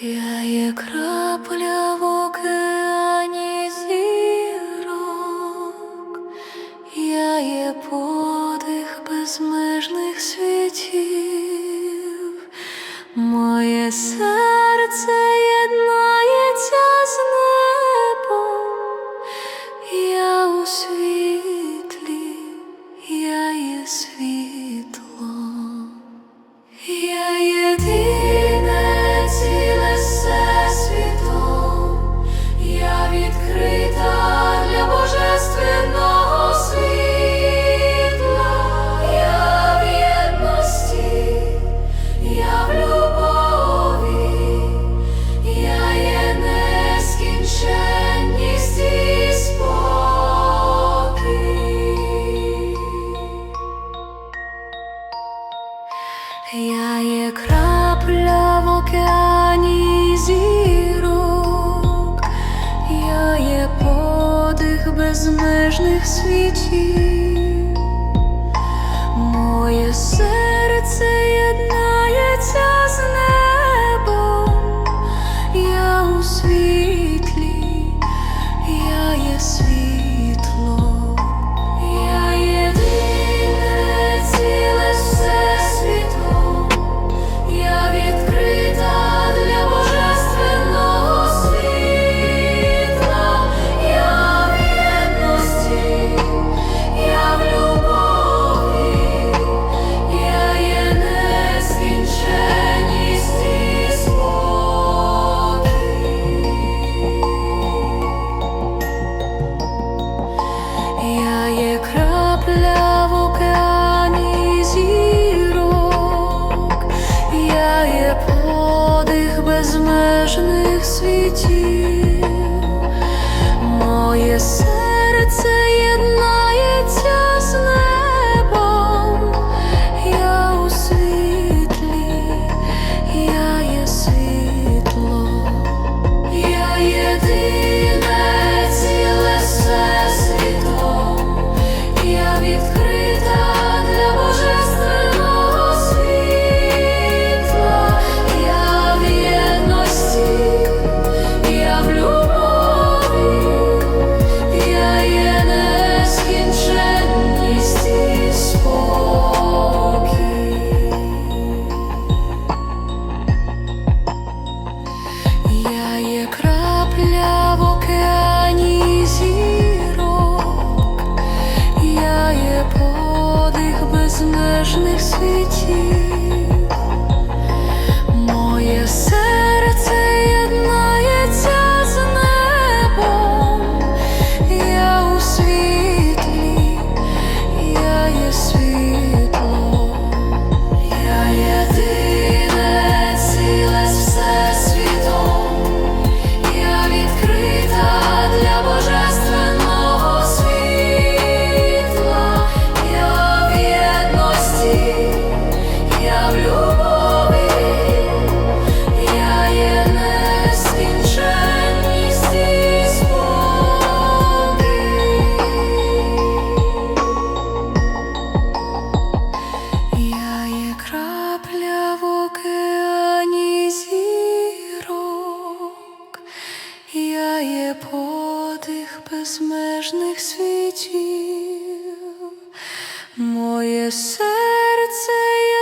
Я є крапля в океані зірок, я є подих безмежних світів, моє серце. безмежних світів, моє серце. 离弃 безмежних світів, моє серце.